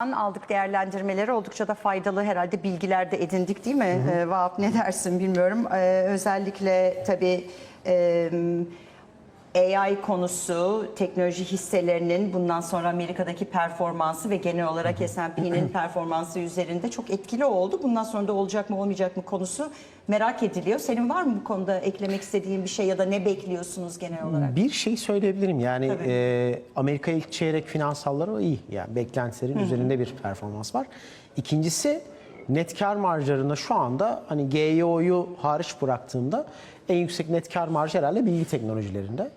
aldık değerlendirmeleri oldukça da faydalı herhalde bilgiler de edindik değil mi? Ee, Vahap ne dersin bilmiyorum. Ee, özellikle tabii e, AI konusu, teknoloji hisselerinin bundan sonra Amerika'daki performansı ve genel olarak S&P'nin performansı üzerinde çok etkili oldu. Bundan sonra da olacak mı olmayacak mı konusu merak ediliyor. Senin var mı bu konuda eklemek istediğin bir şey ya da ne bekliyorsunuz genel olarak? Bir şey söyleyebilirim yani Tabii. e, Amerika ilk çeyrek finansalları iyi yani beklentilerin üzerinde bir performans var. İkincisi net kar marjlarında şu anda hani GEO'yu hariç bıraktığımda en yüksek net kar marjı herhalde bilgi teknolojilerinde.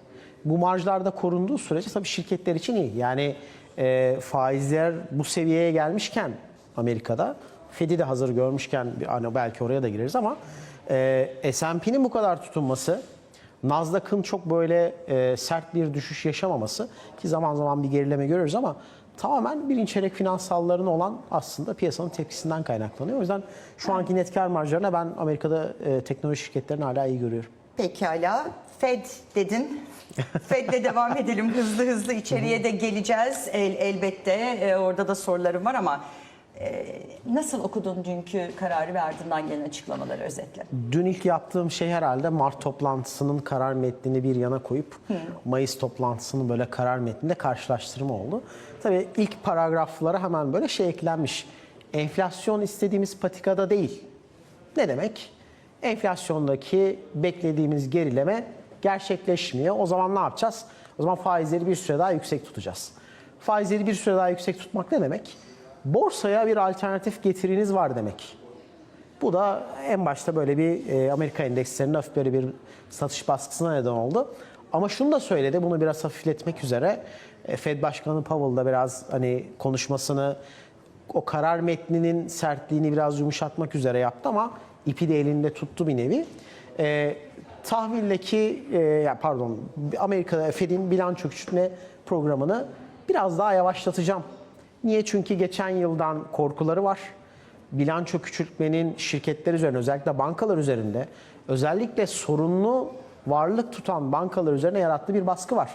Bu marjlarda korunduğu sürece tabii şirketler için iyi. Yani e, faizler bu seviyeye gelmişken Amerika'da Fed'i de hazır görmüşken hani belki oraya da gireriz ama e, S&P'nin bu kadar tutunması Nasdaq'ın çok böyle e, sert bir düşüş yaşamaması ki zaman zaman bir gerileme görüyoruz ama tamamen birinci çeyrek finansallarına olan aslında piyasanın tepkisinden kaynaklanıyor. O yüzden şu anki net kar marjlarına ben Amerika'da e, teknoloji şirketlerini hala iyi görüyorum. Pekala. Fed dedin. Fed'le devam edelim hızlı hızlı içeriye de geleceğiz El, elbette. Ee, orada da sorularım var ama e, nasıl okudun dünkü kararı ve ardından gelen açıklamaları özetle? Dün ilk yaptığım şey herhalde Mart toplantısının karar metnini bir yana koyup Mayıs toplantısının böyle karar metninde karşılaştırma oldu. Tabii ilk paragraflara hemen böyle şey eklenmiş. Enflasyon istediğimiz patikada değil. Ne demek? Enflasyondaki beklediğimiz gerileme gerçekleşmiyor. O zaman ne yapacağız? O zaman faizleri bir süre daha yüksek tutacağız. Faizleri bir süre daha yüksek tutmak ne demek? Borsaya bir alternatif getiriniz var demek. Bu da en başta böyle bir e, Amerika endekslerinde hafif böyle bir satış baskısına neden oldu. Ama şunu da söyledi, bunu biraz hafifletmek üzere e, Fed Başkanı Powell da biraz hani konuşmasını o karar metninin sertliğini biraz yumuşatmak üzere yaptı ama ipi de elinde tuttu bir nevi. E, tahvildeki, e, pardon Amerika'da Fed'in bilanço küçültme programını biraz daha yavaşlatacağım. Niye? Çünkü geçen yıldan korkuları var bilanço küçültmenin şirketler üzerine özellikle bankalar üzerinde özellikle sorunlu varlık tutan bankalar üzerine yarattığı bir baskı var.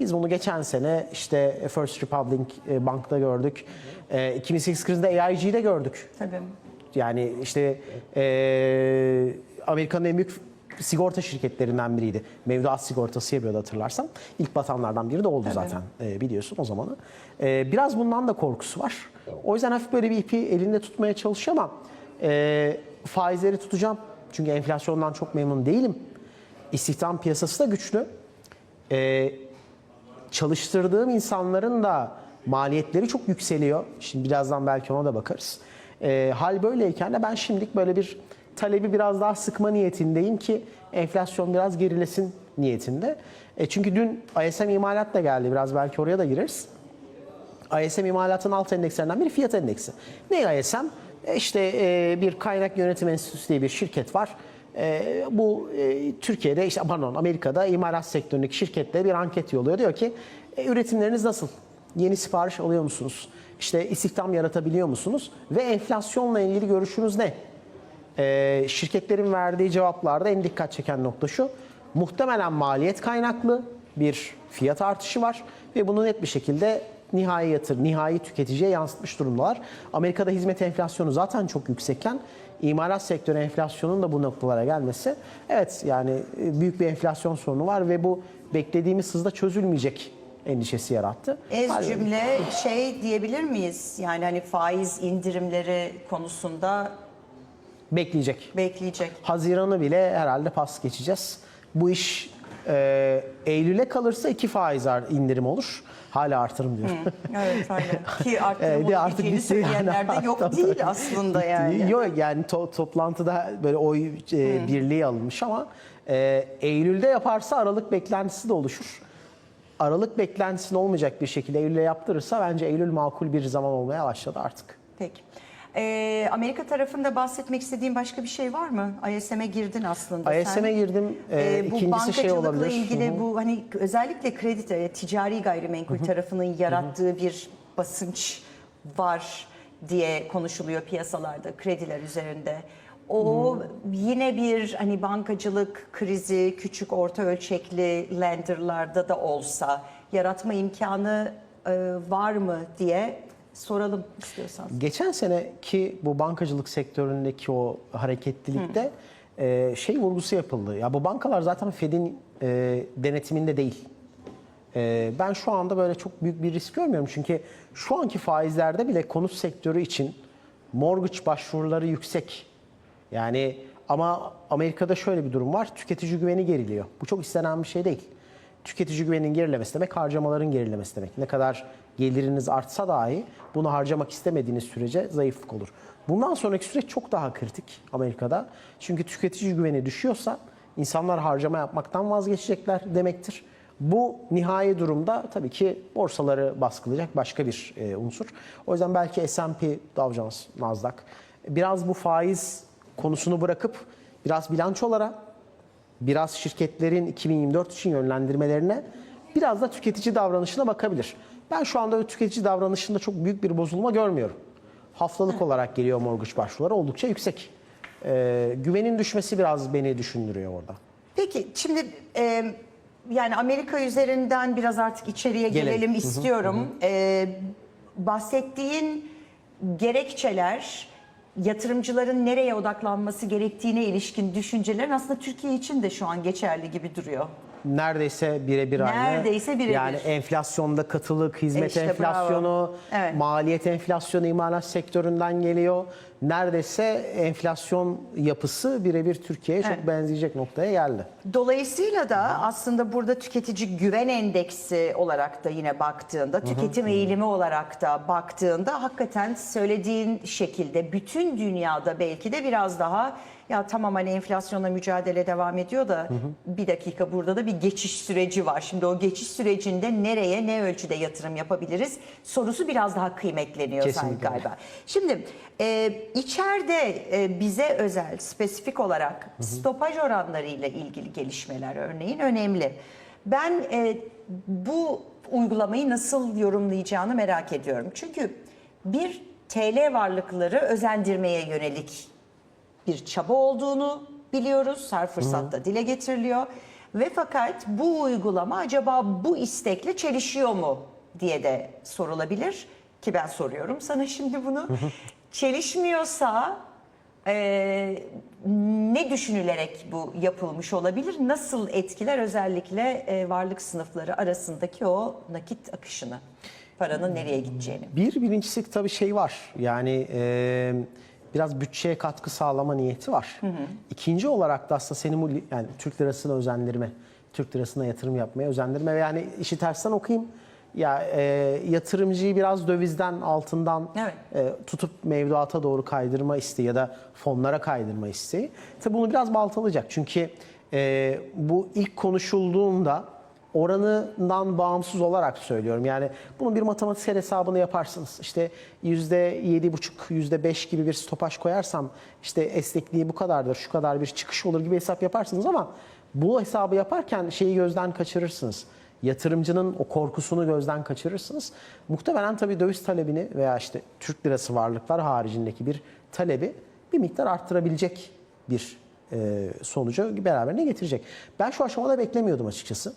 Biz bunu geçen sene işte First Republic e, Bank'ta gördük. E, 2008 krizinde AIG'de gördük. Tabii. Yani işte e, Amerika'nın en büyük sigorta şirketlerinden biriydi. Mevduat sigortası yapıyordu hatırlarsan. İlk batanlardan biri de oldu zaten e, biliyorsun o zamanı. E, biraz bundan da korkusu var. O yüzden hafif böyle bir ipi elinde tutmaya çalışıyor ama e, faizleri tutacağım. Çünkü enflasyondan çok memnun değilim. İstihdam piyasası da güçlü. E, çalıştırdığım insanların da maliyetleri çok yükseliyor. Şimdi birazdan belki ona da bakarız. Ee, hal böyleyken de ben şimdilik böyle bir talebi biraz daha sıkma niyetindeyim ki enflasyon biraz gerilesin niyetinde. E, çünkü dün ISM imalat da geldi. Biraz belki oraya da gireriz. ISM imalatın alt endekslerinden biri fiyat endeksi. Ne ISM? E İşte e, bir kaynak yönetim enstitüsü diye bir şirket var. E, bu e, Türkiye'de işte pardon Amerika'da imalat sektöründeki şirketlere bir anket yolluyor. Diyor ki e, üretimleriniz nasıl? Yeni sipariş alıyor musunuz? İşte istihdam yaratabiliyor musunuz? Ve enflasyonla ilgili görüşünüz ne? Ee, şirketlerin verdiği cevaplarda en dikkat çeken nokta şu. Muhtemelen maliyet kaynaklı bir fiyat artışı var ve bunu net bir şekilde nihai yatır, nihai tüketiciye yansıtmış durumdalar. Amerika'da hizmet enflasyonu zaten çok yüksekken imalat sektörü enflasyonun da bu noktalara gelmesi evet yani e, büyük bir enflasyon sorunu var ve bu beklediğimiz hızda çözülmeyecek endişesi yarattı. Ez Halbuki- cümle şey diyebilir miyiz? Yani hani faiz indirimleri konusunda bekleyecek. bekleyecek. Haziran'ı bile herhalde pas geçeceğiz. Bu iş e, Eylül'e kalırsa iki faiz ar- indirim olur. Hala artırım diyorum. Evet öyle. Ki arttırım Evet, de artık bitti söyleyenler de yani. yok Tabii, değil aslında yani. Yok yani to- toplantıda böyle oy e, birliği alınmış ama e, Eylül'de yaparsa Aralık beklentisi de oluşur. Aralık beklentisinin olmayacak bir şekilde Eylül'e yaptırırsa bence Eylül makul bir zaman olmaya başladı artık. Peki. Ee, Amerika tarafında bahsetmek istediğin başka bir şey var mı? ISM'e girdin aslında. ISM'e girdim. Ee, Ee, bu şey bankacılıkla olabilir. ilgili Hı hı. bu hani özellikle kredi e, ticari gayrimenkul tarafının yarattığı bir basınç var diye konuşuluyor piyasalarda krediler üzerinde. O yine bir hani bankacılık krizi küçük orta ölçekli lenderlarda da olsa yaratma imkanı e, var mı diye soralım istiyorsanız. Geçen seneki bu bankacılık sektöründeki o hareketlilikte e, şey vurgusu yapıldı. Ya bu bankalar zaten Fed'in e, denetiminde değil. E, ben şu anda böyle çok büyük bir risk görmüyorum. Çünkü şu anki faizlerde bile konut sektörü için mortgage başvuruları yüksek. Yani ama Amerika'da şöyle bir durum var. Tüketici güveni geriliyor. Bu çok istenen bir şey değil. Tüketici güveninin gerilemesi demek harcamaların gerilemesi demek. Ne kadar geliriniz artsa dahi bunu harcamak istemediğiniz sürece zayıflık olur. Bundan sonraki süreç çok daha kritik Amerika'da. Çünkü tüketici güveni düşüyorsa insanlar harcama yapmaktan vazgeçecekler demektir. Bu nihai durumda tabii ki borsaları baskılayacak başka bir e, unsur. O yüzden belki S&P, Dow Jones, Nasdaq biraz bu faiz konusunu bırakıp biraz bilançolara, biraz şirketlerin 2024 için yönlendirmelerine, biraz da tüketici davranışına bakabilir. Ben şu anda tüketici davranışında çok büyük bir bozulma görmüyorum. Haftalık olarak geliyor mortgage başvuruları oldukça yüksek. Ee, güvenin düşmesi biraz beni düşündürüyor orada. Peki şimdi e, yani Amerika üzerinden biraz artık içeriye Gelelim. gelelim Hı hı, istiyorum. E, bahsettiğin gerekçeler yatırımcıların nereye odaklanması gerektiğine ilişkin düşüncelerin aslında Türkiye için de şu an geçerli gibi duruyor. Neredeyse birebir aynı. Neredeyse birebir. Yani enflasyonda katılık, hizmet İşte bravo. enflasyonu, Evet. maliyet enflasyonu imalat sektöründen geliyor. Neredeyse enflasyon yapısı birebir Türkiye'ye çok Evet. benzeyecek noktaya geldi. Dolayısıyla da aslında burada tüketici güven endeksi olarak da yine baktığında, tüketim eğilimi olarak da baktığında hakikaten söylediğin şekilde bütün dünyada belki de biraz daha ya tamam hani enflasyonla mücadele devam ediyor da bir dakika burada da bir geçiş süreci var. Şimdi o geçiş sürecinde nereye ne ölçüde yatırım yapabiliriz sorusu biraz daha kıymetleniyor sanki Kesinlikle. galiba. Şimdi e, içeride e, bize özel, spesifik olarak stopaj oranları ile ilgili gelişmeler örneğin önemli. Ben e, bu uygulamayı nasıl yorumlayacağını merak ediyorum. Çünkü bir TL varlıkları özendirmeye yönelik bir çaba olduğunu biliyoruz. Her fırsatta dile getiriliyor. Ve fakat bu uygulama acaba bu istekle çelişiyor mu diye de sorulabilir. Ki ben soruyorum sana şimdi bunu. Çelişmiyorsa e, ne düşünülerek bu yapılmış olabilir? Nasıl etkiler özellikle e, varlık sınıfları arasındaki o nakit akışını? Paranın nereye gideceğini. Bir birincisi tabii şey var. Yani e, biraz bütçeye katkı sağlama niyeti var. İkinci olarak da aslında senin bu yani Türk lirasına özendirme, Türk lirasına yatırım yapmaya özendirme ve yani işi tersten okuyayım. Ya e, yatırımcıyı biraz dövizden, altından Evet. e, tutup mevduata doğru kaydırma isteği ya da fonlara kaydırma isteği. Tabii bunu biraz baltalayacak. Çünkü e, bu ilk konuşulduğunda oranından bağımsız olarak söylüyorum. Yani bunun bir matematiksel hesabını yaparsınız. İşte %7,5, %5 gibi bir stopaj koyarsam işte esnekliği bu kadardır, şu kadar bir çıkış olur gibi hesap yaparsınız ama bu hesabı yaparken şeyi gözden kaçırırsınız. Yatırımcının o korkusunu gözden kaçırırsınız. Muhtemelen tabii döviz talebini veya işte Türk lirası varlıklar haricindeki bir talebi bir miktar arttırabilecek bir e, sonucu beraberine getirecek. Ben şu aşamada beklemiyordum açıkçası.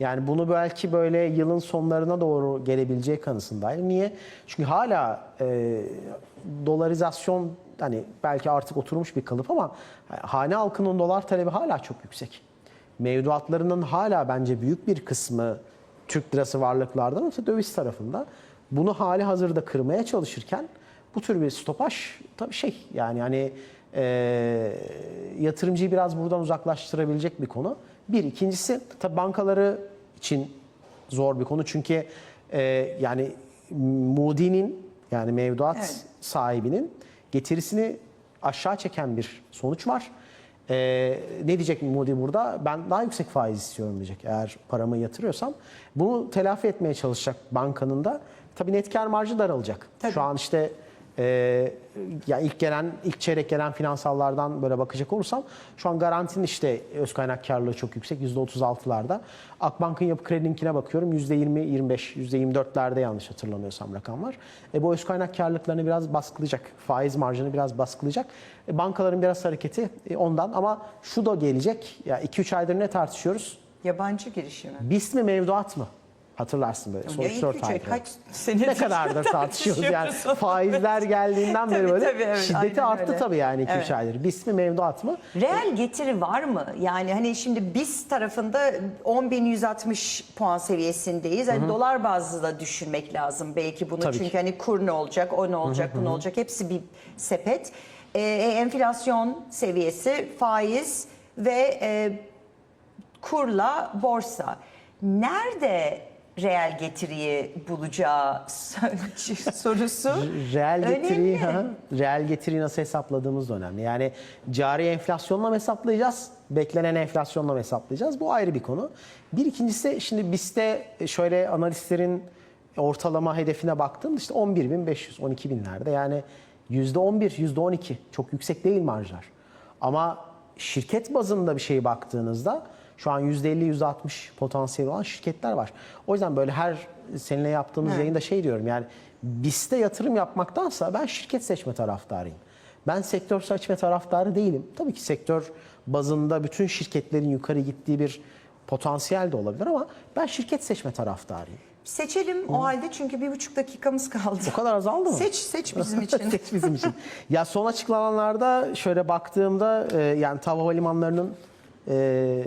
Yani bunu belki böyle yılın sonlarına doğru gelebileceği kanısındayım. Niye? Çünkü hala e, dolarizasyon hani belki artık oturmuş bir kalıp ama hane halkının dolar talebi hala çok yüksek. Mevduatlarının hala bence büyük bir kısmı Türk lirası varlıklardan ise döviz tarafında. Bunu hali hazırda kırmaya çalışırken bu tür bir stopaj tabii şey yani hani e, yatırımcıyı biraz buradan uzaklaştırabilecek bir konu. Bir. ikincisi tabii bankaları için zor bir konu. Çünkü e, yani Moody'nin yani mevduat Evet. sahibinin getirisini aşağı çeken bir sonuç var. E, ne diyecek Moody burada? Ben daha yüksek faiz istiyorum diyecek eğer paramı yatırıyorsam. Bunu telafi etmeye çalışacak bankanın da. Tabii net kar marjı daralacak. Tabii. Şu an işte e, ya ilk gelen ilk çeyrek gelen finansallardan böyle bakacak olursam şu an garantinin işte öz kaynak karlılığı çok yüksek %36'larda. Akbank'ın yapı kredininkine bakıyorum %20 25 %24'lerde yanlış hatırlamıyorsam rakamlar. E, bu öz kaynak karlılıklarını biraz baskılayacak. Faiz marjını biraz baskılayacak. E, bankaların biraz hareketi e, ondan ama şu da gelecek. Ya 2-3 aydır ne tartışıyoruz? Yabancı girişimi. BIST mi mevduat mı? Hatırlarsın böyle Ya sonuç ilk 4 üç ay ayda. kaç senedir Ne kadardır tartışıyoruz yani faizler geldiğinden beri Tabii, böyle tabii, evet, şiddeti arttı öyle. tabii yani 2-3 Evet. aydır. BIST mi mevduat mı? Reel getiri var mı? Yani hani şimdi biz tarafında 10.160 puan seviyesindeyiz. Hani dolar bazlı da düşünmek lazım belki bunu. Tabii Çünkü ki. hani kur ne olacak, o ne olacak, bu ne olacak hepsi bir sepet. Ee, enflasyon seviyesi, faiz ve e, kurla borsa. Nerede reel getiriyi bulacağı sorusu Reel getiriyi, hı, reel getiriyi nasıl hesapladığımız da önemli. Yani cari enflasyonla mı hesaplayacağız, beklenen enflasyonla mı hesaplayacağız? Bu ayrı bir konu. Bir ikincisi şimdi BIST'te şöyle analistlerin ortalama hedefine baktığımda işte 11.500, 12.000'lerde yani %11, %12 çok yüksek değil marjlar. Ama şirket bazında bir şeye baktığınızda şu an %50, %60 potansiyeli olan şirketler var. O yüzden böyle her seninle yaptığımız yayında şey diyorum yani BIST'e yatırım yapmaktansa ben şirket seçme taraftarıyım. Ben sektör seçme taraftarı değilim. Tabii ki sektör bazında bütün şirketlerin yukarı gittiği bir potansiyel de olabilir ama ben şirket seçme taraftarıyım. Seçelim o halde çünkü bir buçuk dakikamız kaldı. O kadar azaldı mı? Seç, seç bizim için. Seç bizim için. Ya son açıklananlarda şöyle baktığımda e, yani TAV Havalimanları'nın e,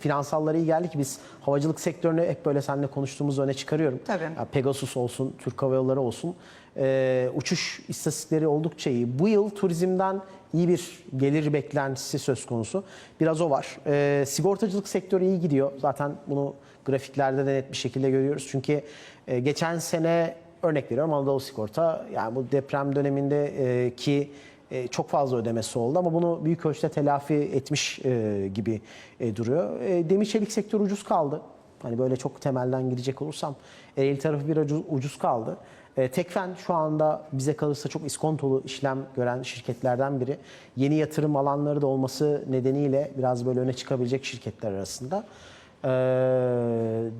finansalları iyi geldi ki biz havacılık sektörünü hep böyle seninle konuştuğumuz öne çıkarıyorum. Tabii. Ya Pegasus olsun, Türk Hava Yolları olsun. E, uçuş istatistikleri oldukça iyi. Bu yıl turizmden iyi bir gelir beklentisi söz konusu. Biraz o var. E, sigortacılık sektörü iyi gidiyor. Zaten bunu grafiklerde de net bir şekilde görüyoruz. Çünkü e, geçen sene örnek veriyorum Anadolu Sigorta yani bu deprem döneminde e, ki e, çok fazla ödemesi oldu ama bunu büyük ölçüde telafi etmiş e, gibi e, duruyor. E, demir çelik sektörü ucuz kaldı. Hani böyle çok temelden girecek olursam Ereğli tarafı bir ucuz, ucuz kaldı. E, Tekfen şu anda bize kalırsa çok iskontolu işlem gören şirketlerden biri. Yeni yatırım alanları da olması nedeniyle biraz böyle öne çıkabilecek şirketler arasında. E,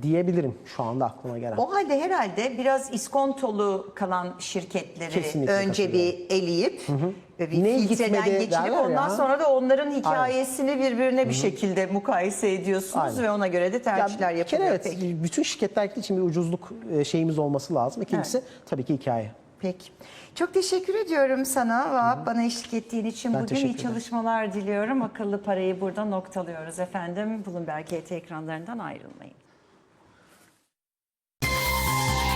diyebilirim şu anda aklıma gelen. O halde herhalde biraz iskontolu kalan şirketleri Kesinlikle önce bir eleyip ve bir Ney filtreden gitmedi derler ondan ya. sonra da onların hikayesini birbirine bir şekilde mukayese ediyorsunuz Aynen. ve ona göre de tercihler Ya yapılıyor. evet, Peki. bütün şirketler için bir ucuzluk e, şeyimiz olması lazım. İkincisi tabii ki hikaye. Peki. Çok teşekkür ediyorum sana Vahap bana eşlik ettiğin için. Ben Bugün iyi çalışmalar diliyorum. Akıllı parayı burada noktalıyoruz efendim. Bloomberg HT ekranlarından ayrılmayın.